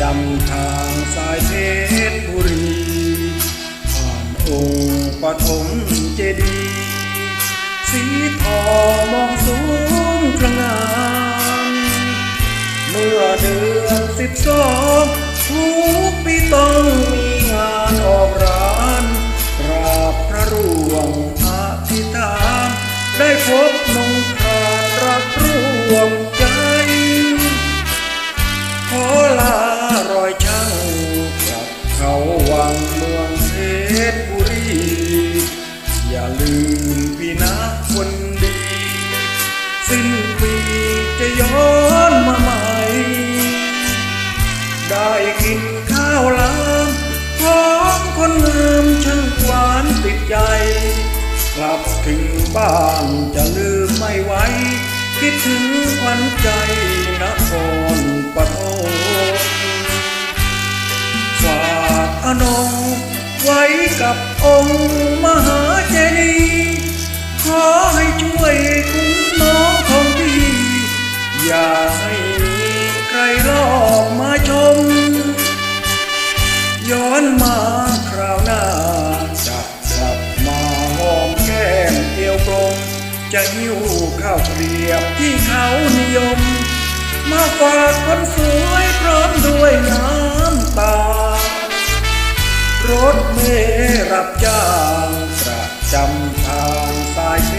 จำทางสายเพชรบุรีผ่านองค์ปฐมเจดีย์สีทองมองสูงพระงามเมื่อเดือนสิบสองทุกปีต้องมีงานออกร้านกราบพระร่วงอธิษฐานได้พบนง เขาวังเมืองเพชรบุรี อย่าลืมพี่นะคนดี สิ้นปีจะย้อนมาใหม่ ได้กินข้าวลามพร้อมคนงามช่างหวานติดใจ กลับถึงบ้านจะลืมไม่ไหวคิดถึงขวัญใจ นงไว้กับองค์มหาเจดีย์ขอให้ช่วยคุ้มน้องของพี่อย่าให้มีใครลอบมาชม ย้อนมาคราวหน้าจะกลับมาหอมแก้มเอวกลม จะหิ้วข้าวเกรียบที่เขานิยม มาฝากคนสวยพร้อมด้วยน้ำตา รถเมล์รับจ้างประจำทางสายเพ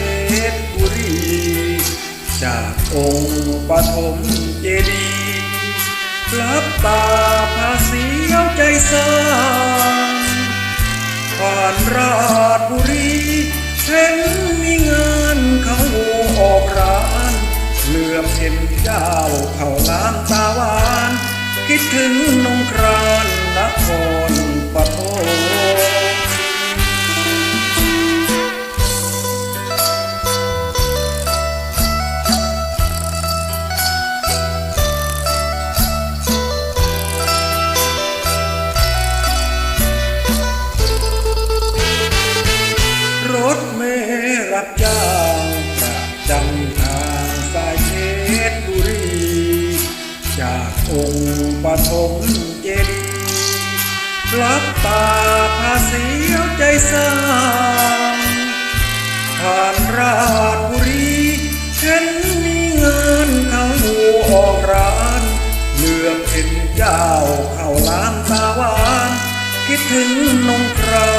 ชรบุรี จากองค์ปฐมเจดีย์รับตาพาเสียวใจสร้างผ่านราชบุรีเห็นมีงานเขาออกร้าน เหลือบเห็นเจ้าเขาล้างตาหวาน คิดถึงนงครานนคร ปฐมรถเมรับจ้างประจำทางสายเพชรบุรี จากองค์ปฐมเจดี ลับตาพาเสียวใจสร้างผ่านราชบุรีเห็นมีงานเข้าออกร้านเหลือบเห็นเจ้าเข้าล้างตาหวาน คิดถึงนงเรา